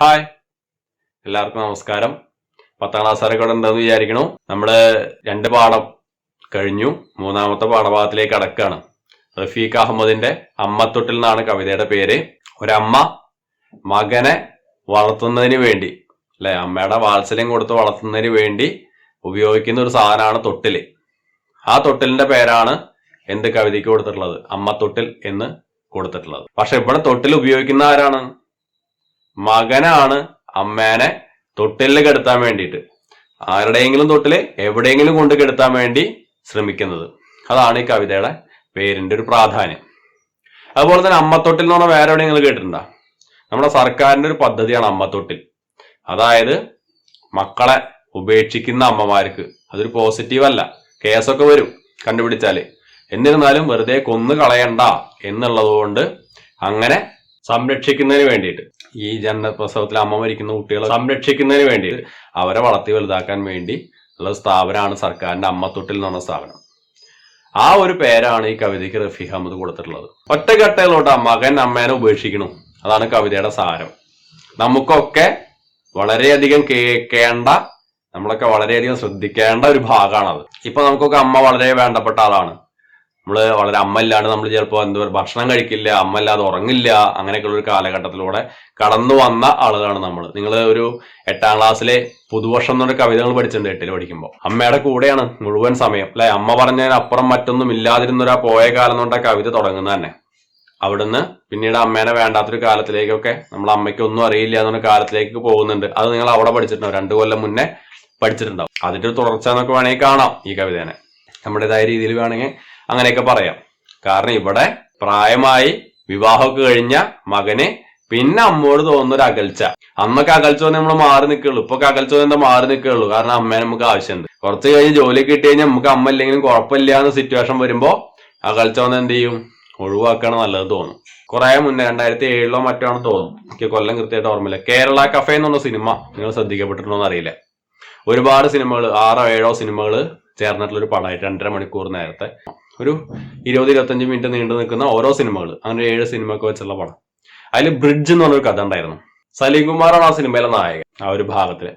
Hi. എല്ലാവർക്കും നമസ്കാരം. പത്താം ക്ലാസ്സുകാരൊക്കെ ഇവിടെ ഉണ്ടെന്ന് വിചാരിക്കണു. നമ്മൾ രണ്ട് പാഠം കഴിഞ്ഞു. മൂന്നാമത്തെ പാഠഭാഗത്തിലേക്ക് അടക്കാണ് റഫീഖ് അഹമ്മദിന്റെ അമ്മത്തൊട്ടിൽ എന്നാണ് കവിതയുടെ പേര്. ഒരമ്മ മകനെ വളർത്തുന്നതിന് വേണ്ടി അല്ലെ? അമ്മയുടെ വാത്സല്യം കൊടുത്ത് വളർത്തുന്നതിന് വേണ്ടി ഉപയോഗിക്കുന്ന ഒരു സാധനമാണ് തൊട്ടിൽ. ആ തൊട്ടിലിന്റെ പേരാണ് എന്ത് കവിതയ്ക്ക് കൊടുത്തിട്ടുള്ളത്? അമ്മത്തൊട്ടിൽ എന്ന് കൊടുത്തിട്ടുള്ളത്. പക്ഷെ ഇവിടെ തൊട്ടിൽ ഉപയോഗിക്കുന്ന ആരാണ്? മകനാണ് അമ്മേനെ തൊട്ടിലിൽ കെടുത്താൻ വേണ്ടിയിട്ട്. ആരുടെയെങ്കിലും തൊട്ടിൽ എവിടെയെങ്കിലും കൊണ്ട് കെടുത്താൻ വേണ്ടി ശ്രമിക്കുന്നത്. അതാണ് ഈ കവിതയുടെ പേരിന്റെ ഒരു പ്രാധാന്യം. അതുപോലെ തന്നെ അമ്മത്തൊട്ടിൽ എന്ന് പറഞ്ഞാൽ വേറെ എവിടെയെങ്കിലും കേട്ടിട്ടുണ്ടോ? നമ്മുടെ സർക്കാരിന്റെ ഒരു പദ്ധതിയാണ് അമ്മത്തൊട്ടിൽ. അതായത് മക്കളെ ഉപേക്ഷിക്കുന്ന അമ്മമാർക്ക് അതൊരു പോസിറ്റീവ് അല്ല. കേസൊക്കെ വരും കണ്ടുപിടിച്ചാൽ. എന്നിരുന്നാലും വെറുതെ കൊന്നു കളയണ്ട എന്നുള്ളത് കൊണ്ട് അങ്ങനെ സംരക്ഷിക്കുന്നതിന് വേണ്ടിയിട്ട്. ഈ ജനപ്രസവത്തിൽ അമ്മ മരിക്കുന്ന കുട്ടികളെ സംരക്ഷിക്കുന്നതിന് വേണ്ടി അവരെ വളർത്തി വലുതാക്കാൻ വേണ്ടി ഉള്ള സ്ഥാപനമാണ് സർക്കാരിന്റെ അമ്മത്തൊട്ടിൽ എന്ന് പറഞ്ഞ സ്ഥാപനം. ആ ഒരു പേരാണ് ഈ കവിതയ്ക്ക് റഫി അഹമ്മദ് കൊടുത്തിട്ടുള്ളത്. ഒറ്റഘട്ടയിലോട്ട് മകൻ അമ്മേനെ ഉപേക്ഷിക്കണം. അതാണ് കവിതയുടെ സാരം. നമുക്കൊക്കെ വളരെയധികം കേൾക്കേണ്ട നമ്മളൊക്കെ വളരെയധികം ശ്രദ്ധിക്കേണ്ട ഒരു ഭാഗമാണത് ഇപ്പൊ നമുക്കൊക്കെ അമ്മ വളരെ വേണ്ടപ്പെട്ട ആളാണ്. നമ്മൾ വളരെ അമ്മ ഇല്ലാണ്ട് നമ്മൾ ചിലപ്പോൾ എന്താ പറയുക ഭക്ഷണം കഴിക്കില്ല അമ്മ ഇല്ലാതെ ഉറങ്ങില്ല അങ്ങനെയൊക്കെയുള്ള ഒരു കാലഘട്ടത്തിലൂടെ കടന്നു വന്ന ആളുകളാണ് നമ്മൾ നിങ്ങൾ ഒരു എട്ടാം ക്ലാസ്സിലെ പുതുവർഷം എന്നൊരു കവിതകൾ പഠിച്ചിട്ടുണ്ട് എട്ടിൽ പഠിക്കുമ്പോൾ അമ്മയുടെ കൂടെയാണ് മുഴുവൻ സമയം. അല്ലെ? അമ്മ പറഞ്ഞതിന് അപ്പുറം മറ്റൊന്നും ഇല്ലാതിരുന്നൊരാ പോയ കാലം കൊണ്ട് ആ കവിത തുടങ്ങുന്നത് തന്നെ. അവിടുന്ന് പിന്നീട് അമ്മേനെ വേണ്ടാത്തൊരു കാലത്തിലേക്കൊക്കെ നമ്മൾ അമ്മയ്ക്ക് ഒന്നും അറിയില്ല എന്നൊരു കാലത്തിലേക്ക് പോകുന്നുണ്ട്. അത് നിങ്ങൾ അവിടെ പഠിച്ചിട്ടുണ്ടാവും. രണ്ടു കൊല്ലം മുന്നേ പഠിച്ചിട്ടുണ്ടാവും. അതിന്റെ ഒരു തുടർച്ച എന്നൊക്കെ വേണമെങ്കിൽ കാണാം ഈ കവിതേനെ. നമ്മുടേതായ രീതിയിൽ വേണമെങ്കിൽ അങ്ങനെയൊക്കെ പറയാം. കാരണം ഇവിടെ പ്രായമായി വിവാഹമൊക്കെ കഴിഞ്ഞ മകന് പിന്നെ അമ്മയോട് തോന്നുന്ന ഒരു അകൽച്ച. അന്നൊക്കെ അകൽച്ച വന്ന് നമ്മൾ മാറി നിൽക്കുള്ളൂ ഇപ്പൊ അകൽച്ച വന്ന് മാറി നിൽക്കുള്ളൂ കാരണം അമ്മേനെ നമുക്ക് ആവശ്യമുണ്ട്. കുറച്ച് കഴിഞ്ഞ് ജോലി കിട്ടി കഴിഞ്ഞാൽ നമുക്ക് അമ്മ ഇല്ലെങ്കിലും കുഴപ്പമില്ല എന്ന സിറ്റുവേഷൻ വരുമ്പോ അകൽച്ച വന്ന് എന്ത് ചെയ്യും? ഒഴിവാക്കണം നല്ലത് തോന്നും. കുറെ മുന്നേ രണ്ടായിരത്തി ഏഴിലോ മറ്റോ ആണ് തോന്നും. എനിക്ക് കൊല്ലം കൃത്യമായിട്ട് ഓർമ്മയില്ല. കേരള കഫേ എന്ന് പറഞ്ഞ സിനിമ നിങ്ങൾ ശ്രദ്ധിക്കപ്പെട്ടിട്ടുണ്ടോ അറിയില്ല. ഒരുപാട് സിനിമകൾ ആറോ ഏഴോ സിനിമകൾ ചേർന്നിട്ടുള്ള ഒരു പടമായിട്ട് രണ്ടര മണിക്കൂർ നേരത്തെ ഒരു ഇരുപത് ഇരുപത്തഞ്ച് മിനിറ്റ് നീണ്ടു നിൽക്കുന്ന ഓരോ സിനിമകൾ അങ്ങനെ ഏഴ് സിനിമയൊക്കെ വെച്ചുള്ള പടം. അതിൽ ബ്രിഡ്ജ് എന്ന് പറഞ്ഞൊരു കഥ ഉണ്ടായിരുന്നു. സലീം കുമാറാണ് ആ സിനിമയിലെ നായകൻ ആ ഒരു ഭാഗത്തിൽ.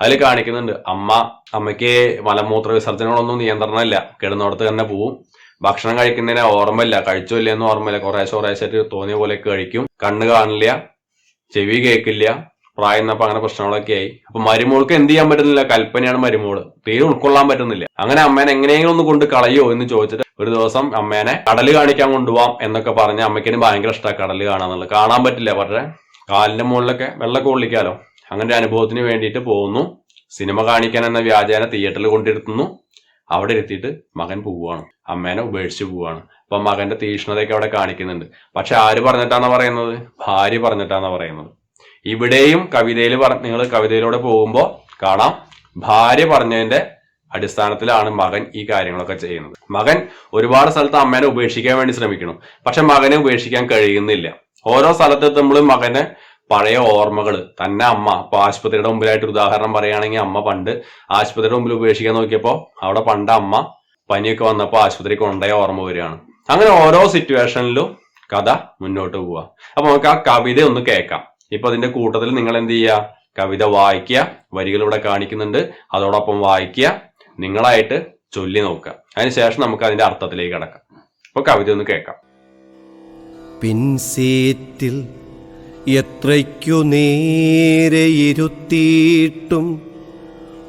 അതിൽ കാണിക്കുന്നുണ്ട് അമ്മ അമ്മയ്ക്ക് മലമൂത്ര വിസർജനങ്ങളൊന്നും നിയന്ത്രണമില്ല. കിടന്നിടത്ത് തന്നെ പോവും. ഭക്ഷണം കഴിക്കുന്നതിനെ ഓർമ്മയില്ല. കഴിച്ചോ ഇല്ലെന്ന് ഓർമ്മയില്ല. കുറേശ്ശെ കുറേശ്ശായിട്ട് തോന്നിയ പോലെയൊക്കെ കഴിക്കും. കണ്ണ് കാണില്ല. ചെവി കേൾക്കില്ല. പ്രായം എന്നപ്പോ അങ്ങനെ പ്രശ്നങ്ങളൊക്കെ ആയി. അപ്പൊ മരുമോൾക്ക് എന്ത് ചെയ്യാൻ പറ്റുന്നില്ല? കൽപ്പനയാണ് മരുമോൾ. തീരെ ഉൾക്കൊള്ളാൻ പറ്റുന്നില്ല. അങ്ങനെ അമ്മേനെ എങ്ങനെയെങ്കിലും ഒന്ന് കൊണ്ട് കളയോ എന്ന് ചോദിച്ചിട്ട് ഒരു ദിവസം അമ്മേനെ കടൽ കാണിക്കാൻ കൊണ്ടുപോവാം എന്നൊക്കെ പറഞ്ഞ അമ്മയ്ക്കിന് ഭയങ്കര ഇഷ്ടമാണ് കടൽ കാണാന്നുള്ളത്. കാണാൻ പറ്റില്ല പക്ഷേ കാലിന്റെ മുകളിലൊക്കെ വെള്ളമൊക്കെ കൊള്ളിക്കാലോ അങ്ങനെ ഒരു അനുഭവത്തിന് വേണ്ടിയിട്ട് പോകുന്നു. സിനിമ കാണിക്കാൻ എന്ന വ്യാജേന തിയേറ്ററിൽ കൊണ്ടിരുത്തുന്നു. അവിടെ ഇരുത്തിയിട്ട് മകൻ പോവുകയാണ്. അമ്മേനെ ഉപേക്ഷിച്ച് പോവുകയാണ്. അപ്പൊ മകന്റെ തീഷ്ണതയൊക്കെ അവിടെ കാണിക്കുന്നുണ്ട്. പക്ഷെ ആര് പറഞ്ഞിട്ടാണ് പറയുന്നത്? ഭാര്യ പറഞ്ഞിട്ടാണ് പറയുന്നത്. ഇവിടെയും കവിതയിൽ പറ നിങ്ങൾ കവിതയിലൂടെ പോകുമ്പോൾ കാണാം. ഭാര്യ പറഞ്ഞതിന്റെ അടിസ്ഥാനത്തിലാണ് മകൻ ഈ കാര്യങ്ങളൊക്കെ ചെയ്യുന്നത്. മകൻ ഒരുപാട് സ്ഥലത്ത് അമ്മേനെ ഉപേക്ഷിക്കാൻ വേണ്ടി ശ്രമിക്കണം പക്ഷെ മകനെ ഉപേക്ഷിക്കാൻ കഴിയുന്നില്ല. ഓരോ സ്ഥലത്തെത്തുമ്പോഴും മകന് പഴയ ഓർമ്മകൾ തന്നെ അമ്മ. ഇപ്പൊ ആശുപത്രിയുടെ മുമ്പിലായിട്ട് ഉദാഹരണം പറയുകയാണെങ്കിൽ അമ്മ പണ്ട് ആശുപത്രിയുടെ മുമ്പിൽ ഉപേക്ഷിക്കാൻ നോക്കിയപ്പോൾ അവിടെ പണ്ട് അമ്മ പനിയൊക്കെ വന്നപ്പോൾ ആശുപത്രി കൊണ്ടുപോയ ഓർമ്മ വരികയാണ്. അങ്ങനെ ഓരോ സിറ്റുവേഷനിലും കഥ മുന്നോട്ട് പോവുക. അപ്പൊ നമുക്ക് ആ കവിത ഒന്ന് കേൾക്കാം. ഇപ്പൊ അതിന്റെ കൂട്ടത്തിൽ നിങ്ങൾ എന്ത് ചെയ്യുക? കവിത വായിക്കുക. വരികൾ ഇവിടെ കാണിക്കുന്നുണ്ട്. അതോടൊപ്പം വായിക്കുക. നിങ്ങളായിട്ട് ചൊല്ലി നോക്കുക. അതിനുശേഷം നമുക്ക് അതിന്റെ അർത്ഥത്തിലേക്ക് കടക്കാം. അപ്പൊ കവിത ഒന്ന് കേൾക്കാം. പിൻസീറ്റിൽ എത്രയ്ക്കു നേരെ ഇരുത്തിയിട്ടും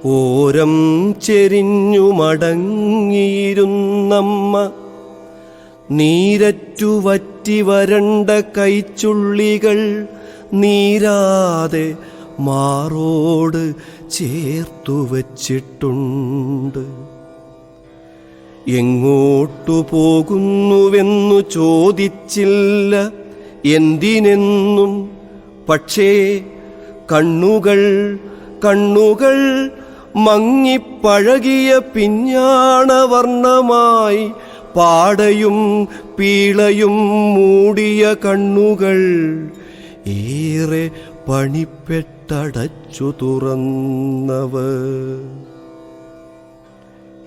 ഓരം ചെരിഞ്ഞു മടങ്ങിയിരുന്നമ്മ നീരറ്റു വറ്റി വരണ്ട കൈച്ചുള്ളികൾ നീരാതെ മാറോട് ചേർത്തു വച്ചിട്ടുണ്ട്. എങ്ങോട്ടു പോകുന്നുവെന്നു ചോദിച്ചില്ല. എന്തിനെന്നും പക്ഷേ കണ്ണുകൾ കണ്ണുകൾ മങ്ങിപ്പഴകിയ പിഞ്ഞാണവർണമായി പാടയും പീളയും മൂടിയ കണ്ണുകൾ. ഏറെ പണിപ്പെട്ടടച്ചു തുറന്നവർ.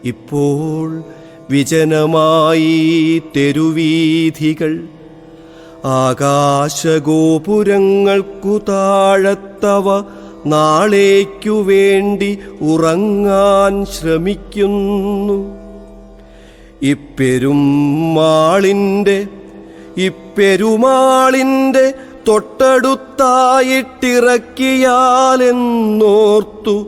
ഇപ്പോൾ വിജനമായി തെരുവീഥികൾ ആകാശഗോപുരങ്ങൾക്കു താഴത്തവ നാളേക്കു വേണ്ടി ഉറങ്ങാൻ ശ്രമിക്കുന്നു. ഇപ്പെരുമാളിന്റെ ഇപ്പെരുമാളിന്റെ തൊട്ടടുത്തായിട്ടിറക്കിയാലെന്നോർത്തു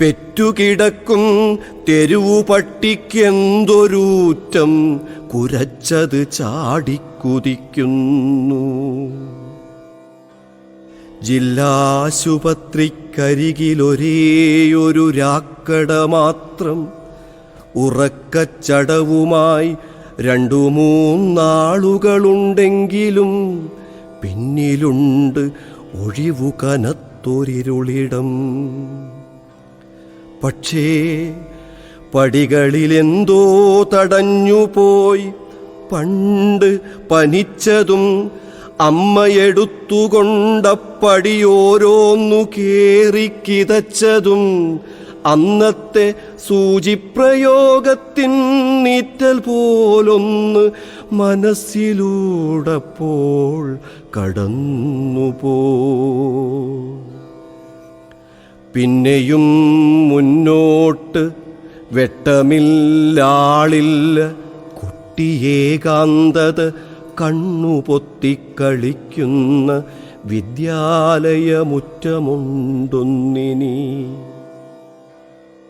പെറ്റുകിടക്കും തെരുവു പട്ടിക്കെന്തൊരൂറ്റം കുരച്ചത് ചാടിക്കുതിക്കുന്നു. ജില്ലാശുപത്രിക്കരികിലൊരേയൊരു രാക്കട മാത്രം ഉറക്കച്ചടവുമായി രണ്ടു മൂന്നാളുകളുണ്ടെങ്കിലും പിന്നിലുണ്ട് ഒഴിവു കനത്തൊരിരുളിടം. പക്ഷേ പടികളിലെന്തോ തടഞ്ഞുപോയി പണ്ട് പനിച്ചതും അമ്മയെടുത്തുകൊണ്ടപ്പടിയോരോന്നു കേറിക്കിതച്ചതും അന്നത്തെ സൂചിപ്രയോഗത്തിൻ നീറ്റൽ പോലൊന്ന് മനസ്സിലൂടപ്പോൾ കടന്നുപോ. പിന്നെയും മുന്നോട്ട് വെട്ടമില്ലാളില്ല കുട്ടിയേകാന്തത കണ്ണുപൊത്തിക്കളിക്കുന്ന വിദ്യാലയമുറ്റമുണ്ടൊന്നിനി.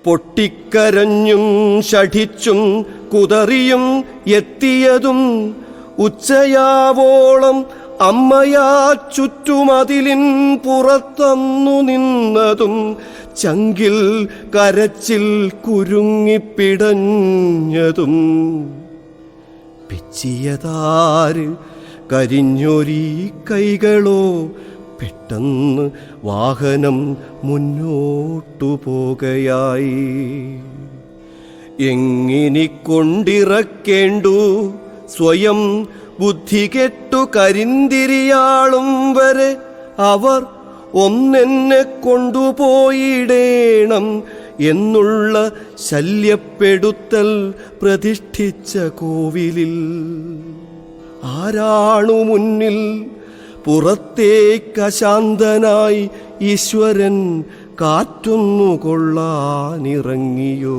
പൊട്ടിക്കരഞ്ഞും ഷഠിച്ചും കുതറിയും എത്തിയതും ഉച്ചയാവോളം അമ്മയാ ചുറ്റുമതിലിൻ പുറത്തന്നു നിന്നതും ചങ്കിൽ കരച്ചിൽ കുരുങ്ങിപ്പിടഞ്ഞതും. പിച്ചിയതാര് കരിഞ്ഞൊരീ കൈകളോ പെട്ടെന്ന് വാഹനം മുന്നോട്ടു പോകയായി എങ്ങിനി കൊണ്ടിറക്കേണ്ടു സ്വയം ബുദ്ധി കെട്ടു കരിന്തിരിയാളും വരെ അവർ ഒന്നെന്നെ കൊണ്ടുപോയിടേണം എന്നുള്ള ശല്യപ്പെടുത്തൽ പ്രതിഷ്ഠിച്ച കോവിലിൽ. ആരാണു മുന്നിൽ പുറത്തേക്കശാന്തനായി ഈശ്വരൻ കാറ്റൊന്നു കൊള്ളാനിറങ്ങിയോ.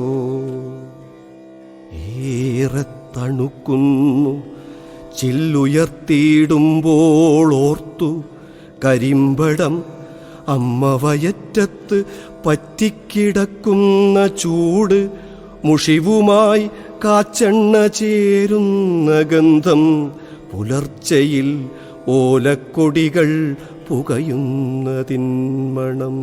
ഏറെ തണുക്കുന്നു ചില്ലുയർത്തിയിടുമ്പോൾ ഓർത്തു കരിമ്പടം അമ്മ വയറ്റത്ത് പറ്റിക്കിടക്കുന്ന ചൂട് മുഷിവുമായി കാച്ചെണ്ണ ചേരുന്ന ഗന്ധം പുലർച്ചയിൽ ഓലക്കൊടികൾ പുകയുന്നതിൻ മണം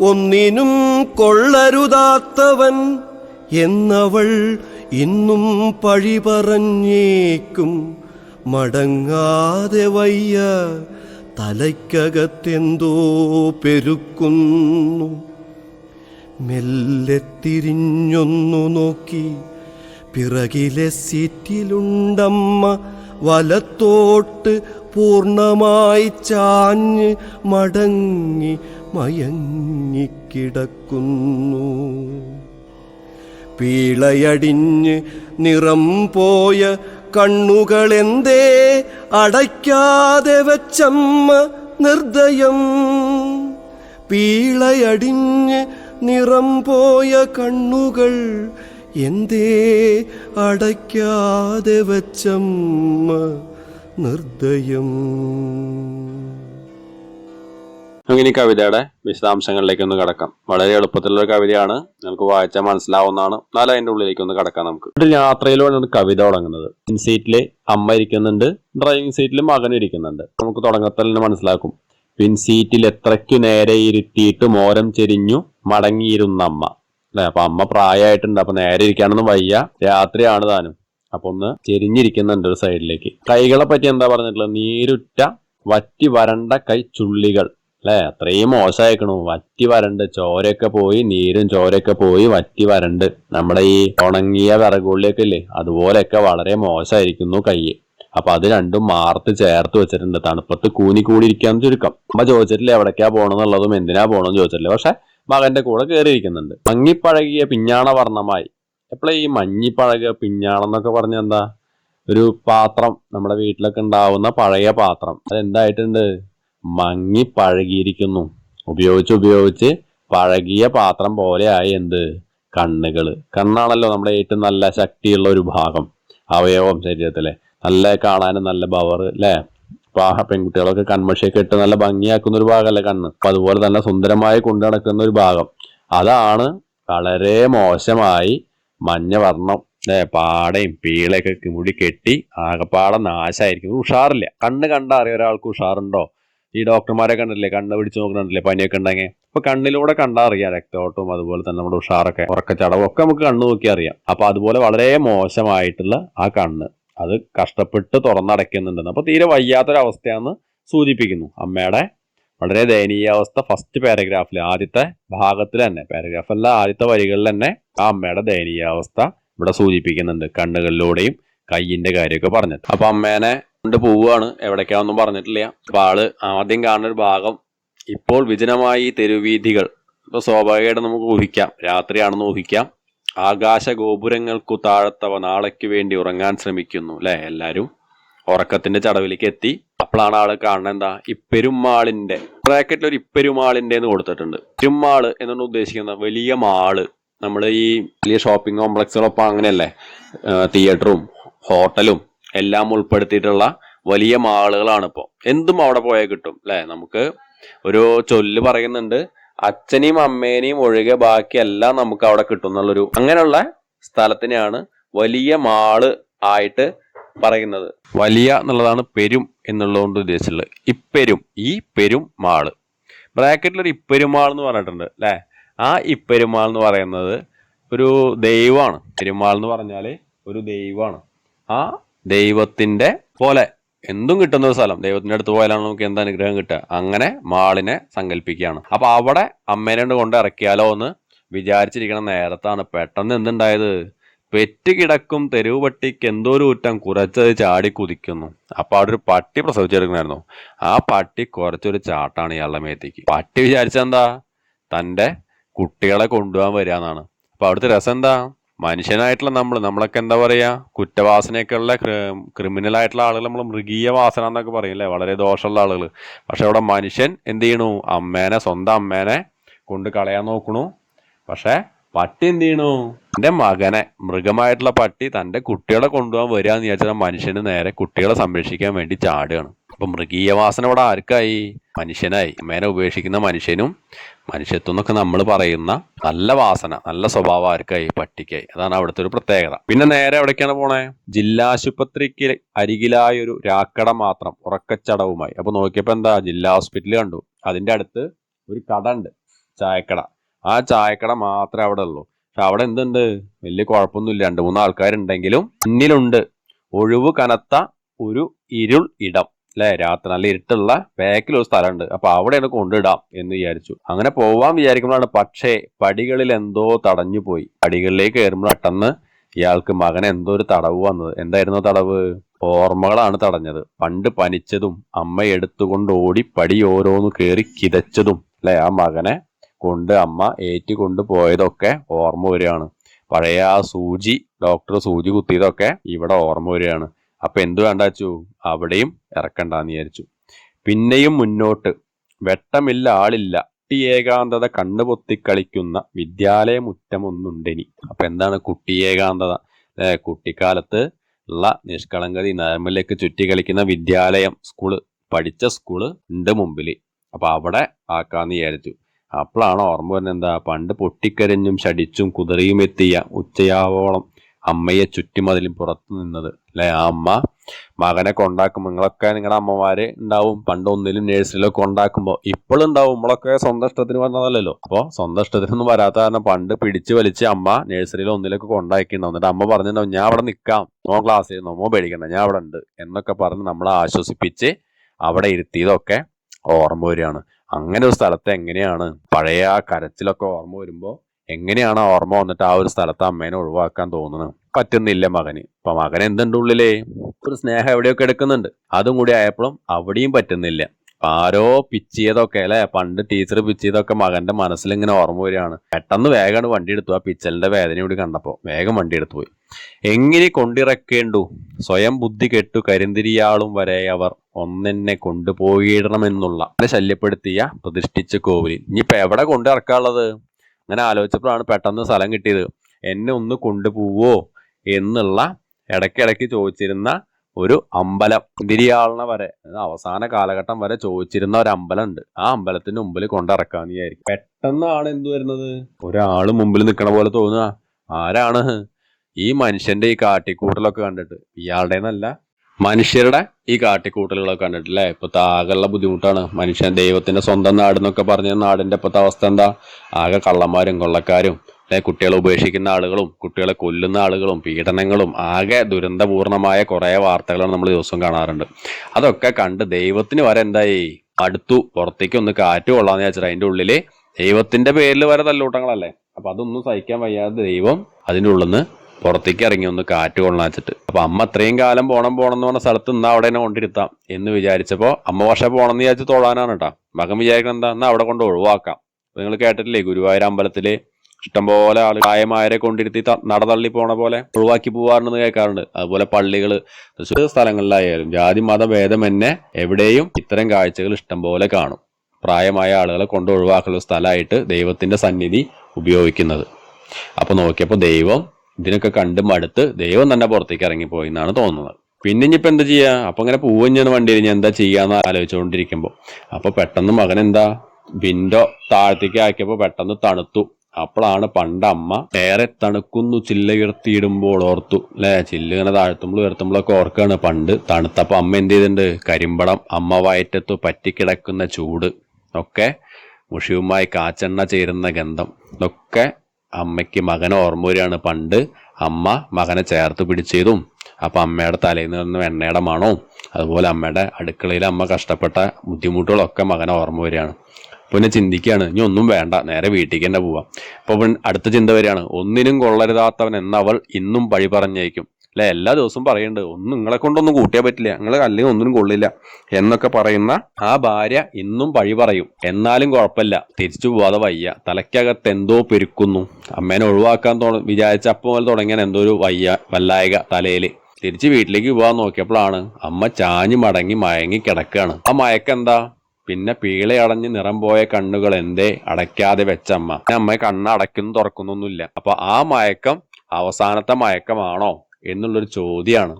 ഒന്നിനും കൊള്ളരുതാത്തവൻ എന്നവൾ ഇന്നും പഴി പറഞ്ഞേക്കും മടങ്ങാതെ വയ്യ തലയ്ക്കകത്തെന്തോ പെരുക്കുന്നു. മെല്ലെ തിരിഞ്ഞൊന്നു നോക്കി പിറകിലെ സീറ്റിലുണ്ടമ്മ വലത്തോട്ട് പൂർണമായി ചാഞ്ഞ് മടങ്ങി മയങ്ങിക്കിടക്കുന്നു. പീളയടിഞ്ഞ് നിറം പോയ കണ്ണുകളെന്തേ അടയ്ക്കാതെ വെച്ചമ്മ നിർദ്ദയം. പീളയടിഞ്ഞ് നിറം പോയ കണ്ണുകൾ എന്തേ അടയ്ക്കാതെ വെച്ചമ്മ നിർദ്ദയം? അങ്ങനെ കവിതയുടെ വിശദാംശങ്ങളിലേക്ക് ഒന്ന് കടക്കാം. വളരെ എളുപ്പത്തിലുള്ള കവിതയാണ്. നിങ്ങൾക്ക് വായിച്ചാൽ മനസ്സിലാവുന്നതാണ്. എന്നാൽ അതിന്റെ ഉള്ളിലേക്ക് ഒന്ന് കടക്കാം നമുക്ക്. ഒരു യാത്രയിലാണ് കവിത തുടങ്ങുന്നത്. സീറ്റിൽ അമ്മ ഇരിക്കുന്നുണ്ട്. ഡ്രൈവിംഗ് സീറ്റിൽ മകൻ ഇരിക്കുന്നുണ്ട്. നമുക്ക് തുടങ്ങത്തിൽ തന്നെ മനസ്സിലാക്കും. പിൻ സീറ്റിൽ എത്രയ്ക്കു നേരെ ഇരുത്തിയിട്ട് മോരം ചെരിഞ്ഞു മടങ്ങിയിരുന്ന അമ്മ. അല്ലെ? അപ്പൊ അമ്മ പ്രായമായിട്ടുണ്ട് അപ്പൊ നേരെ ഇരിക്കാനൊന്നും വയ്യ. രാത്രിയാണ് താനും. അപ്പൊ ഒന്ന് ചെരിഞ്ഞിരിക്കുന്നുണ്ട് ഒരു സൈഡിലേക്ക്. കൈകളെ പറ്റി എന്താ പറഞ്ഞിട്ടുള്ളത്? നീരുറ്റ വറ്റി വരണ്ട കൈ ചുള്ളികൾ. അല്ലെ? അത്രയും മോശമായിക്കണു. വറ്റി വരണ്ട്. ചോരയൊക്കെ പോയി നീരും ചോരയൊക്കെ പോയി വറ്റി വരണ്ട്. നമ്മുടെ ഈ ഉണങ്ങിയ വിറകുള്ളിയൊക്കെ ഇല്ലേ അതുപോലെയൊക്കെ വളരെ മോശമായിരിക്കുന്നു കൈ. അപ്പൊ അത് രണ്ടും മാർത്ത് ചേർത്ത് വെച്ചിട്ടുണ്ട്. തണുപ്പത്ത് കൂനി കൂടി ഇരിക്കാന്ന് ചുരുക്കം. അമ്മ ചോദിച്ചിട്ടില്ല എവിടേക്കാ പോണെന്നുള്ളതും എന്തിനാ പോണെന്ന് ചോദിച്ചിട്ടില്ല. പക്ഷെ മകന്റെ കൂടെ കയറിയിരിക്കുന്നുണ്ട് മങ്ങിപ്പഴകിയ പിഞ്ഞാണ വർണമായി. എപ്പോഴേ ഈ മഞ്ഞിപ്പഴക പിഞ്ഞാണെന്നൊക്കെ പറഞ്ഞ എന്താ? ഒരു പാത്രം നമ്മുടെ വീട്ടിലൊക്കെ ഉണ്ടാവുന്ന പഴയ പാത്രം. അത് എന്തായിട്ടുണ്ട് മങ്ങി പഴകിയിരിക്കുന്നു ഉപയോഗിച്ച് ഉപയോഗിച്ച് പഴകിയ പാത്രം പോലെയായി എന്ത്? കണ്ണുകൾ കണ്ണാണല്ലോ നമ്മുടെ ഏറ്റവും നല്ല ശക്തിയുള്ള ഒരു ഭാഗം. അവയവം ശരീരത്തിലെ. നല്ല കാണാനും നല്ല ബവർ അല്ലേ ആ പെൺകുട്ടികളൊക്കെ കൺമഷിയൊക്കെ ഇട്ട് നല്ല ഭംഗിയാക്കുന്ന ഒരു ഭാഗമല്ലേ കണ്ണ്. അപ്പൊ അതുപോലെ തന്നെ സുന്ദരമായി കൊണ്ടു നടക്കുന്ന ഒരു ഭാഗം. അതാണ് വളരെ മോശമായി മഞ്ഞ വർണം പാടയും പീളയൊക്കെ മുടി കെട്ടി ആകപ്പാടെ നാശമായിരിക്കും ഉഷാറില്ല. കണ്ണ് കണ്ടാ അറിയാം ഒരാൾക്ക് ഉഷാറുണ്ടോ? ഈ ഡോക്ടർമാരെ കണ്ടില്ലേ? കണ്ണ് പിടിച്ച് നോക്കുന്നുണ്ടല്ലേ പനിയൊക്കെ ഉണ്ടെങ്കിൽ. അപ്പൊ കണ്ണിലൂടെ കണ്ടാ അറിയാം രക്തോട്ടവും അതുപോലെ തന്നെ നമ്മുടെ ഉഷാറൊക്കെ. ഉറക്കച്ചടവും ഒക്കെ നമുക്ക് കണ്ണ് നോക്കി അറിയാം. അപ്പൊ അതുപോലെ വളരെ മോശമായിട്ടുള്ള ആ കണ്ണ്. അത് കഷ്ടപ്പെട്ട് തുറന്നടയ്ക്കുന്നുണ്ടെന്ന്. അപ്പോൾ തീരെ വയ്യാത്തൊരവസ്ഥയാണെന്ന് സൂചിപ്പിക്കുന്നു. അമ്മയുടെ വളരെ ദയനീയ അവസ്ഥ ഫസ്റ്റ് പാരഗ്രാഫിൽ ആദ്യത്തെ ഭാഗത്തിൽ തന്നെ പാരഗ്രാഫല്ല ആദ്യത്തെ വരികളിൽ തന്നെ ആ അമ്മയുടെ ദയനീയ അവസ്ഥ ഇവിടെ സൂചിപ്പിക്കുന്നുണ്ട്. കണ്ണുകളിലൂടെയും കയ്യിന്റെ കാര്യമൊക്കെ പറഞ്ഞിട്ട്. അപ്പൊ അമ്മേനെ കൊണ്ട് പോവുകയാണ്. എവിടേക്കാണെന്നും പറഞ്ഞിട്ടില്ല. അപ്പൊ ആൾ ആദ്യം കാണുന്ന ഭാഗം ഇപ്പോൾ വിജനമായി തെരുവീഥികൾ. ഇപ്പൊ സ്വാഭാവികമായിട്ട് നമുക്ക് ഊഹിക്കാം. രാത്രിയാണെന്ന് ഊഹിക്കാം. ആകാശ ഗോപുരങ്ങൾക്കു താഴത്തവ നാളേക്ക് വേണ്ടി ഉറങ്ങാൻ ശ്രമിക്കുന്നു. അല്ലെ എല്ലാരും ഉറക്കത്തിന്റെ ചടവിലേക്ക് എത്തി അപ്പോഴാണ് ആൾ കാണുന്നത്. എന്താ? ഇപ്പെരുമാളിന്റെ ബ്രാക്കറ്റിൽ ഒരു ഇപ്പെരുമാളിന്റെ എന്ന് കൊടുത്തിട്ടുണ്ട്. പെരുമാൾ എന്നാണ് ഉദ്ദേശിക്കുന്നത്. വലിയ മാൾ. നമ്മൾ ഈ വലിയ ഷോപ്പിംഗ് കോംപ്ലക്സുകളൊപ്പം അങ്ങനെയല്ലേ? തിയേറ്ററും ഹോട്ടലും എല്ലാം ഉൾപ്പെടുത്തിയിട്ടുള്ള വലിയ മാളുകളാണ് ഇപ്പോൾ എന്തും അവിടെ പോയാൽ കിട്ടും. അല്ലെ നമുക്ക് ഒരു ചൊല്ല് പറയുന്നുണ്ട്. അച്ഛനെയും അമ്മേനെയും ഒഴികെ ബാക്കിയെല്ലാം നമുക്ക് അവിടെ കിട്ടും എന്നുള്ളൊരു അങ്ങനെയുള്ള സ്ഥലത്തിനെയാണ് വലിയ മാൾ ആയിട്ട് പറയുന്നത്. വലിയ എന്നുള്ളതാണ് പെരും എന്നുള്ളതുകൊണ്ട് ഉദ്ദേശിച്ചുള്ളത് ഇപ്പെരും ഈ പെരും മാൾ. ബ്രാക്കറ്റിൽ ഒരു ഇപ്പെരുമാൾ എന്ന് പറഞ്ഞിട്ടുണ്ട് അല്ലെ? ആ ഇപ്പെരുമാൾ എന്ന് പറയുന്നത് ഒരു ദൈവമാണ്. പെരുമാൾ എന്ന് പറഞ്ഞാൽ ഒരു ദൈവമാണ്. ആ ദൈവത്തിന്റെ പോലെ എന്തും കിട്ടുന്ന ഒരു സ്ഥലം. ദൈവത്തിന്റെ അടുത്ത് പോയാലാണ് നമുക്ക് എന്ത് അനുഗ്രഹം കിട്ടുക. അങ്ങനെ മാളിനെ സങ്കല്പിക്കുകയാണ്. അപ്പൊ അവിടെ അമ്മേനെ കൊണ്ട് ഇറക്കിയാലോ എന്ന് വിചാരിച്ചിരിക്കണ നേരത്താണ് പെട്ടെന്ന് എന്തുണ്ടായത്? പെറ്റ് കിടക്കും തെരുവ് പട്ടിക്ക് എന്തോ ഒരു ഊറ്റം കുറച്ചത് ചാടി കുതിക്കുന്നു. അപ്പൊ അവിടെ ഒരു പട്ടി പ്രസവിച്ചെടുക്കണമായിരുന്നു ആ പട്ടി കുറച്ചൊരു ചാട്ടാണ് ഇയാളുടെ മേത്തേക്ക്. പട്ടി വിചാരിച്ചെന്താ തന്റെ കുട്ടികളെ കൊണ്ടുപോകാൻ വരിക എന്നാണ്. അപ്പൊ അവിടുത്തെ രസം എന്താ? മനുഷ്യനായിട്ടുള്ള നമ്മൾ നമ്മളൊക്കെ എന്താ പറയാ കുറ്റവാസനയൊക്കെയുള്ള ക്രിമിനൽ ആയിട്ടുള്ള ആളുകൾ നമ്മൾ മൃഗീയ വാസന എന്നൊക്കെ പറയും അല്ലേ? വളരെ ദോഷമുള്ള ആളുകൾ പക്ഷെ അവിടെ മനുഷ്യൻ എന്ത് ചെയ്യണു? അമ്മേനെ സ്വന്തം അമ്മേനെ കൊണ്ട് കളയാൻ നോക്കണു. പക്ഷെ പട്ടി എന്ത് ചെയ്യണു എന്റെ മകനെ മൃഗമായിട്ടുള്ള പട്ടി തന്റെ കുട്ടികളെ കൊണ്ടുപോകാൻ വരിക എന്ന് വിചാരിച്ചാൽ മനുഷ്യന് നേരെ കുട്ടികളെ സംരക്ഷിക്കാൻ വേണ്ടി ചാടുകയാണ്. അപ്പൊ മൃഗീയ വാസന ഇവിടെ ആർക്കായി? മനുഷ്യനായി. അമ്മേനെ ഉപേക്ഷിക്കുന്ന മനുഷ്യനും മനുഷ്യത്വം എന്നൊക്കെ നമ്മൾ പറയുന്ന നല്ല വാസന നല്ല സ്വഭാവം ആർക്കായി? പട്ടിക്കായി. അതാണ് അവിടുത്തെ ഒരു പ്രത്യേകത. പിന്നെ നേരെ എവിടേക്കാണ് പോണേ? ജില്ലാശുപത്രിക്ക് അരികിലായ ഒരു രാക്കട മാത്രം ഉറക്കച്ചടവുമായി. അപ്പൊ നോക്കിയപ്പോ എന്താ? ജില്ലാ ഹോസ്പിറ്റൽ കണ്ടു. അതിന്റെ അടുത്ത് ഒരു കട ഉണ്ട്. ചായക്കട. ആ ചായക്കട മാത്രമേ അവിടെ ഉള്ളൂ പക്ഷെ അവിടെ എന്തുണ്ട്? വലിയ കുഴപ്പമൊന്നുമില്ല. രണ്ട് മൂന്ന് ആൾക്കാരുണ്ടെങ്കിലും മുന്നിലുണ്ട് ഒഴിവ് കനത്ത ഒരു ഇരുൾ ഇടം. അല്ലെ? രാത്രി നല്ല ഇരുട്ടുള്ള ബാക്കിൽ ഒരു സ്ഥലമുണ്ട്. അപ്പൊ അവിടെയാണ് കൊണ്ടിടാം എന്ന് വിചാരിച്ചു. അങ്ങനെ പോവാൻ വിചാരിക്കുമ്പോഴാണ്. പക്ഷേ പടികളിൽ എന്തോ തടഞ്ഞു പോയി. പടികളിലേക്ക് കയറുമ്പോൾ പെട്ടെന്ന് ഇയാൾക്ക് മകൻ എന്തോ ഒരു തടവ് വന്നത്. എന്തായിരുന്നു തടവ്? ഓർമ്മകളാണ് തടഞ്ഞത്. പണ്ട് പനിച്ചതും അമ്മ എടുത്തുകൊണ്ട് ഓടി പടി ഓരോന്ന് കയറി കിതച്ചതും. അല്ലെ? ആ മകനെ കൊണ്ട് അമ്മ ഏറ്റി കൊണ്ടുപോയതൊക്കെ ഓർമ്മ വരികയാണ്. പഴയ ആ സൂചി ഡോക്ടർ സൂചി കുത്തിയതൊക്കെ ഇവിടെ ഓർമ്മ വരികയാണ്. അപ്പൊ എന്തു വേണ്ട വെച്ചു അവിടെയും ഇറക്കണ്ടെന്ന് വിചാരിച്ചു. പിന്നെയും മുന്നോട്ട്. വെട്ടമില്ല ആളില്ല. കുട്ടി ഏകാന്തത കണ്ണുപൊത്തി കളിക്കുന്ന വിദ്യാലയ മുറ്റമൊന്നുണ്ടെനി അപ്പൊ എന്താണ് കുട്ടി ഏകാന്തത കുട്ടിക്കാലത്ത് ഉള്ള നിഷ്കളങ്കതി നേർമലേക്ക് ചുറ്റി കളിക്കുന്ന വിദ്യാലയം സ്കൂൾ പഠിച്ച സ്കൂൾ ഉണ്ട് മുമ്പിൽ. അപ്പൊ അവിടെ ആക്കാന്ന് വിചാരിച്ചു. അപ്പോഴാണ് ഓർമ്മ വരുന്നത്? എന്താ പണ്ട് പൊട്ടിക്കരഞ്ഞും ശടിച്ചും കുതിറിയും എത്തിയ ഉച്ചയാവോളം അമ്മയെ ചുറ്റുമതിലും പുറത്തു നിന്നത്. അല്ലെ? ആ അമ്മ മകനെ കൊണ്ടാക്കുമ്പോൾ നിങ്ങളൊക്കെ നിങ്ങളുടെ അമ്മമാര് ഉണ്ടാവും. പണ്ട് ഒന്നിലും നേഴ്സിലൊക്കെ കൊണ്ടാക്കുമ്പോൾ ഇപ്പോഴും ഉണ്ടാവും. നമ്മളൊക്കെ സ്വന്തം ഇഷ്ടത്തിന് വന്നതല്ലല്ലോ. അപ്പോൾ സ്വന്തം ഇഷ്ടത്തിനൊന്നും വരാത്ത കാരണം പണ്ട് പിടിച്ച് വലിച്ച് അമ്മ നേഴ്സറിയിലോ ഒന്നിലൊക്കെ കൊണ്ടാക്കിയിട്ടുണ്ടാവും. എന്നിട്ട് അമ്മ പറഞ്ഞിട്ടുണ്ടാവും ഞാൻ അവിടെ നിൽക്കാം നോ ക്ലാസ്സിൽ നോമോ പേടിക്കണ്ട. ഞാൻ അവിടെ ഉണ്ട്. എന്നൊക്കെ പറഞ്ഞ് നമ്മളെ ആശ്വസിപ്പിച്ച് അവിടെ ഇരുത്തിയതൊക്കെ ഓർമ്മ വരികയാണ്. അങ്ങനെ ഒരു സ്ഥലത്ത് എങ്ങനെയാണ്? പഴയ ആ കരച്ചിലൊക്കെ ഓർമ്മ വരുമ്പോൾ എങ്ങനെയാണ് ഓർമ്മ വന്നിട്ട് ആ ഒരു സ്ഥലത്ത് അമ്മേനെ ഒഴിവാക്കാൻ തോന്നുന്നത്? പറ്റുന്നില്ല മകന്. അപ്പൊ മകൻ എന്തുണ്ട് ഉള്ളിലേ? ഒരു സ്നേഹം എവിടെയൊക്കെ എടുക്കുന്നുണ്ട്? അതും കൂടി ആയപ്പോഴും അവിടെയും പറ്റുന്നില്ല. ആരോ പിച്ചിയതൊക്കെ അല്ലെ? പണ്ട് ടീച്ചർ പിച്ചിയതൊക്കെ മകന്റെ മനസ്സിൽ ഇങ്ങനെ ഓർമ്മ വരികയാണ്. പെട്ടെന്ന് വേഗമാണ് വണ്ടി എടുത്തു. ആ പിച്ചലിന്റെ വേദന കൂടി കണ്ടപ്പോ വേഗം വണ്ടി എടുത്തു പോയി. എങ്ങനെ കൊണ്ടിറക്കേണ്ടു? സ്വയം ബുദ്ധി കെട്ടു കരിന്തിരിയാളും വരെ അവർ ഒന്നെന്നെ കൊണ്ടുപോയിടണമെന്നുള്ള ശല്യപ്പെടുത്തിയ പ്രതിഷ്ഠിച്ച കോവിലിൽ ഇനിയിപ്പോ എവിടെ കൊണ്ടിറക്കാനുള്ളത്? അങ്ങനെ ആലോചിച്ചപ്പോഴാണ് പെട്ടെന്ന് സ്ഥലം കിട്ടിയത്. എന്നെ ഒന്ന് കൊണ്ടുപോവോ എന്നുള്ള ഇടയ്ക്കിടയ്ക്ക് ചോദിച്ചിരുന്ന ഒരു അമ്പലം. തിരിയാളിനെ വരെ അവസാന കാലഘട്ടം വരെ ചോദിച്ചിരുന്ന ഒരു അമ്പലം ഉണ്ട് ആ അമ്പലത്തിന്റെ മുമ്പിൽ കൊണ്ടിറക്കാന്ന് വിചാരിക്കും. പെട്ടെന്നാണ് എന്ത് വരുന്നത്? ഒരാൾ മുമ്പിൽ നിൽക്കണ പോലെ തോന്നുക. ആരാണ്? ഈ മനുഷ്യന്റെ ഈ കാട്ടിക്കൂട്ടലൊക്കെ കണ്ടിട്ട്. ഇയാളുടെ എന്നല്ല മനുഷ്യരുടെ ഈ കാട്ടിക്കൂട്ടലുകളൊക്കെ കണ്ടിട്ട് അല്ലേ? ഇപ്പൊ ആകെയുള്ള ബുദ്ധിമുട്ടാണ്. മനുഷ്യൻ ദൈവത്തിന്റെ സ്വന്തം നാട് എന്നൊക്കെ പറഞ്ഞ നാടിന്റെ ഇപ്പത്തെ അവസ്ഥ എന്താ? ആകെ കള്ളന്മാരും കൊള്ളക്കാരും. കുട്ടികളെ ഉപേക്ഷിക്കുന്ന ആളുകളും കുട്ടികളെ കൊല്ലുന്ന ആളുകളും പീഡനങ്ങളും ആകെ ദുരന്തപൂർണമായ കുറേ വാർത്തകളാണ് നമ്മൾ ദിവസവും കാണാറുണ്ട്. അതൊക്കെ കണ്ട് ദൈവത്തിന് വരെ എന്തായി? അടുത്തു പുറത്തേക്ക് ഒന്ന് കാറ്റ് കൊള്ളാന്ന് വെച്ചാൽ അതിന്റെ ഉള്ളിൽ ദൈവത്തിന്റെ പേരിൽ വരെ തല്ലൂട്ടങ്ങളല്ലേ അപ്പൊ അതൊന്നും സഹിക്കാൻ വയ്യാതെ ദൈവം അതിന്റെ ഉള്ളിൽ നിന്ന് പുറത്തേക്ക് ഇറങ്ങി ഒന്ന് കാറ്റ് കൊള്ളാൻ വെച്ചിട്ട്. അപ്പൊ അമ്മ അത്രയും കാലം പോണം പോണം എന്ന് പറഞ്ഞ സ്ഥലത്ത് നിന്നാ അവിടെ തന്നെ കൊണ്ടിരുത്താം എന്ന് വിചാരിച്ചപ്പോ അമ്മ പക്ഷെ പോണം എന്ന് വിചാരിച്ച് തൊഴാനാണ് കേട്ടോ. മകൻ വിചാരിക്കണം എന്താ? എന്നാ അവിടെ കൊണ്ട് ഒഴിവാക്കാം. നിങ്ങൾ കേട്ടിട്ടില്ലേ ഗുരുവായൂർ അമ്പലത്തിൽ ഇഷ്ടംപോലെ ആൾ പ്രായമായരെ കൊണ്ടിരുത്തി നടതള്ളി പോണ പോലെ ഒഴിവാക്കി പോവാറുണ്ടെന്ന് കേൾക്കാറുണ്ട്. അതുപോലെ പള്ളികൾ തൃശ്ശൂർ സ്ഥലങ്ങളിലായാലും ജാതി മത തന്നെ എവിടെയും ഇത്തരം കാഴ്ചകൾ ഇഷ്ടംപോലെ കാണും. പ്രായമായ ആളുകളെ കൊണ്ട് ഒഴിവാക്കുന്ന സ്ഥലമായിട്ട് ദൈവത്തിന്റെ സന്നിധി ഉപയോഗിക്കുന്നത്. അപ്പൊ നോക്കിയപ്പോ ദൈവം ഇതിനൊക്കെ കണ്ട് മടുത്ത് ദൈവം തന്നെ പുറത്തേക്ക് ഇറങ്ങിപ്പോയി എന്നാണ് തോന്നുന്നത്. പിന്നെ ഇനിയിപ്പോ എന്താ ചെയ്യാ? അപ്പൊ ഇങ്ങനെ പൂവഞ്ഞാണ് വണ്ടിയിൽ ഞാൻ എന്താ ചെയ്യാന്ന് ആലോചിച്ചുകൊണ്ടിരിക്കുമ്പോ അപ്പൊ പെട്ടെന്ന് മകൻ എന്താ? വിൻഡോ താഴത്തേക്ക് ആക്കിയപ്പോ പെട്ടെന്ന് തണുത്തു. അപ്പോഴാണ് പണ്ട് അമ്മ ഏറെ തണുക്കുന്നു ചില്ലുയർത്തിയിടുമ്പോൾ ഓർത്തു. അല്ലെ ചില്ല് ഇങ്ങനെ താഴ്ത്തുമ്പോൾ ഉയർത്തുമ്പോഴൊക്കെ ഓർക്കാണ് പണ്ട്. തണുത്തപ്പോൾ അമ്മ എന്ത് ചെയ്തിട്ടുണ്ട്? കരിമ്പടം അമ്മ വയറ്റത്ത് പറ്റിക്കിടക്കുന്ന ചൂട്. ഒക്കെ മുഷിയുമായി കാച്ചെണ്ണ ചേരുന്ന ഗന്ധം. ഇതൊക്കെ അമ്മയ്ക്ക് മകനെ ഓർമ്മ വരികയാണ് പണ്ട്. അമ്മ മകനെ ചേർത്ത് പിടിച്ചതും അപ്പം അമ്മയുടെ തലയിൽ നിന്ന് എണ്ണയുടെ മണവും അതുപോലെ അമ്മയുടെ അടുക്കളയിൽ അമ്മ കഷ്ടപ്പെട്ട ബുദ്ധിമുട്ടുകളൊക്കെ മകനെ ഓർമ്മ വരികയാണ്. പിന്നെ ചിന്തിക്കുകയാണ് ഇനി ഒന്നും വേണ്ട നേരെ വീട്ടിലേക്ക് തന്നെ പോവാം. അപ്പൊ ഇവൻ അടുത്ത ചിന്ത വരികയാണ് ഒന്നിനും കൊള്ളരുതാത്തവൻ എന്നവൾ ഇന്നും പഴി പറഞ്ഞേക്കും അല്ലെ? എല്ലാ ദിവസവും പറയുന്നുണ്ട് ഒന്നും നിങ്ങളെ കൊണ്ടൊന്നും കൂട്ടിയാൽ പറ്റില്ല നിങ്ങൾ അല്ലെങ്കിൽ ഒന്നിനും കൊള്ളില്ല എന്നൊക്കെ പറയുന്ന ആ ഭാര്യ ഇന്നും പഴി പറയും. എന്നാലും കുഴപ്പമില്ല തിരിച്ചു പോവാതെ വയ്യ തലയ്ക്കകത്ത് എന്തോ പെരുക്കുന്നു. അമ്മേനെ ഒഴിവാക്കാൻ വിചാരിച്ച അപ്പം മുതൽ തുടങ്ങിയാൽ എന്തോ ഒരു വയ്യ വല്ലായക തലയിൽ തിരിച്ച് വീട്ടിലേക്ക് പോകാൻ നോക്കിയപ്പോഴാണ് അമ്മ ചാഞ്ഞു മടങ്ങി മയങ്ങി കിടക്കുകയാണ്. ആ മയക്കെന്താ? പിന്നെ പീളയടഞ്ഞ് നിറം പോയ കണ്ണുകൾ എന്തേ? അടയ്ക്കാതെ വെച്ചമ്മ. അമ്മ കണ്ണ് അടയ്ക്കുന്നു തുറക്കുന്നൊന്നുമില്ല. അപ്പൊ ആ മയക്കം അവസാനത്തെ മയക്കമാണോ? എന്നുള്ളൊരു ചോദ്യമാണ്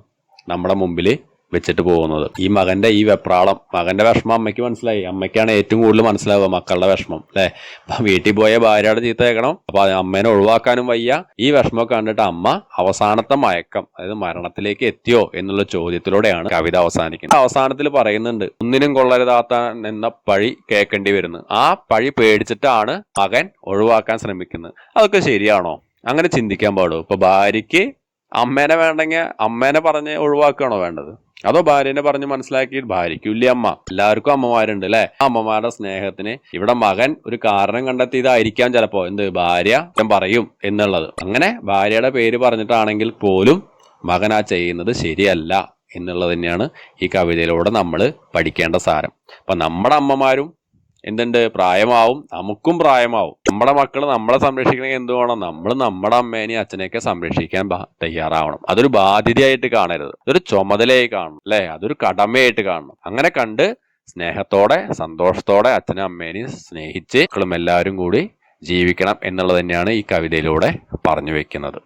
നമ്മുടെ മുമ്പിൽ വെച്ചിട്ട് പോകുന്നത്. ഈ മകന്റെ ഈ വെപ്രാളം മകന്റെ വിഷമം അമ്മയ്ക്ക് മനസ്സിലായി. അമ്മയ്ക്കാണ് ഏറ്റവും കൂടുതൽ മനസ്സിലാവുക മക്കളുടെ വിഷമം അല്ലെ? അപ്പൊ വീട്ടിൽ പോയ ഭാര്യയുടെ ചീത്ത കേൾക്കണം. അപ്പൊ അമ്മേനെ ഒഴിവാക്കാനും വയ്യ. ഈ വിഷമം കണ്ടിട്ട് അമ്മ അവസാനത്തെ മയക്കം അതായത് മരണത്തിലേക്ക് എത്തിയോ എന്നുള്ള ചോദ്യത്തിലൂടെയാണ് കവിത അവസാനിക്കുന്നത്. അവസാനത്തിൽ പറയുന്നുണ്ട് ഒന്നിനും കൊള്ളരുതാത്ത എന്ന പഴി കേൾക്കേണ്ടി വരുന്നു. ആ പഴി പേടിച്ചിട്ടാണ് മകൻ ഒഴിവാക്കാൻ ശ്രമിക്കുന്നത്. അതൊക്കെ ശരിയാണോ? അങ്ങനെ ചിന്തിക്കാൻ പാടും ഇപ്പൊ ഭാര്യയ്ക്ക് അമ്മേനെ വേണ്ടെങ്കിൽ അമ്മേനെ പറഞ്ഞ് ഒഴിവാക്കുകയാണോ വേണ്ടത്? അതോ ഭാര്യനെ പറഞ്ഞ് മനസ്സിലാക്കി ഭാര്യയ്ക്കും ഇല്ലേ അമ്മ? എല്ലാവർക്കും അമ്മമാരുണ്ട് അല്ലെ? അമ്മമാരുടെ സ്നേഹത്തിന് ഇവിടെ മകൻ ഒരു കാരണം കണ്ടെത്തിയതായിരിക്കാം ചിലപ്പോ. എന്ത്? ഭാര്യ ഞാൻ പറയും എന്നുള്ളത്. അങ്ങനെ ഭാര്യയുടെ പേര് പറഞ്ഞിട്ടാണെങ്കിൽ പോലും മകൻ ആ ചെയ്യുന്നത് ശരിയല്ല എന്നുള്ളത് തന്നെയാണ് ഈ കവിതയിലൂടെ നമ്മൾ പഠിക്കേണ്ട സാരം. അപ്പൊ നമ്മുടെ അമ്മമാരും എന്തുണ്ട്? പ്രായമാവും. നമുക്കും പ്രായമാവും. നമ്മുടെ മക്കൾ നമ്മളെ സംരക്ഷിക്കണമെങ്കിൽ എന്ത് വേണം? നമ്മൾ നമ്മുടെ അമ്മേനെയും അച്ഛനെയൊക്കെ സംരക്ഷിക്കാൻ തയ്യാറാവണം. അതൊരു ബാധ്യതയായിട്ട് കാണരുത്. അതൊരു ചുമതലയായി കാണണം അല്ലെ? അതൊരു കടമയായിട്ട് കാണണം. അങ്ങനെ കണ്ട് സ്നേഹത്തോടെ സന്തോഷത്തോടെ അച്ഛനും അമ്മേനെയും സ്നേഹിച്ച് മക്കളും എല്ലാവരും കൂടി ജീവിക്കണം എന്നുള്ളത് തന്നെയാണ് ഈ കവിതയിലൂടെ പറഞ്ഞു വെക്കുന്നത്.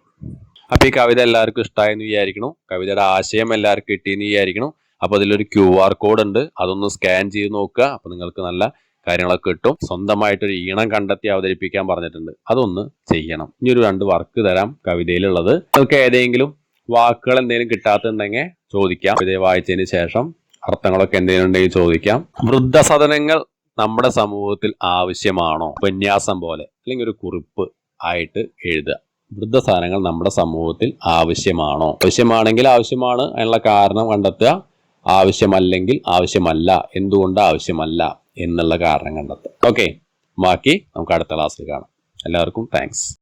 അപ്പൊ ഈ കവിത എല്ലാവർക്കും ഇഷ്ടമായെന്ന് വിചാരിക്കണം കവിതയുടെ ആശയം എല്ലാവർക്കും കിട്ടിയെന്ന് വിചാരിക്കണം അപ്പൊ അതിലൊരു ക്യു ആർ കോഡ് ഉണ്ട്. അതൊന്ന് സ്കാൻ ചെയ്ത് നോക്കുക. അപ്പൊ നിങ്ങൾക്ക് നല്ല കാര്യങ്ങളൊക്കെ കിട്ടും. സ്വന്തമായിട്ടൊരു ഈണം കണ്ടെത്തി അവതരിപ്പിക്കാൻ പറഞ്ഞിട്ടുണ്ട്. അതൊന്ന് ചെയ്യണം. ഇനി ഒരു രണ്ട് വർക്ക് തരാം കവിതയിലുള്ളത്. നിങ്ങൾക്ക് ഏതെങ്കിലും വാക്കുകൾ എന്തെങ്കിലും കിട്ടാത്തുണ്ടെങ്കിൽ ചോദിക്കാം. കവിത വായിച്ചതിന് ശേഷം അർത്ഥങ്ങളൊക്കെ എന്തെങ്കിലും ഉണ്ടെങ്കിൽ ചോദിക്കാം. വൃദ്ധസദനങ്ങൾ നമ്മുടെ സമൂഹത്തിൽ ആവശ്യമാണോ? ഉപന്യാസം പോലെ. അല്ലെങ്കിൽ ഒരു കുറിപ്പ് ആയിട്ട് എഴുതുക. വൃദ്ധസാധനങ്ങൾ നമ്മുടെ സമൂഹത്തിൽ ആവശ്യമാണോ? ആവശ്യമാണെങ്കിൽ ആവശ്യമാണ്. അതിനുള്ള കാരണം കണ്ടെത്തുക. ആവശ്യമല്ലെങ്കിൽ ആവശ്യമല്ല. എന്തുകൊണ്ട് ആവശ്യമല്ല? എന്നുള്ള കാരണം കണ്ടെത്തുക. ഓക്കെ ബാക്കി നമുക്ക് അടുത്ത ക്ലാസ്സിൽ കാണാം. എല്ലാവർക്കും താങ്ക്സ്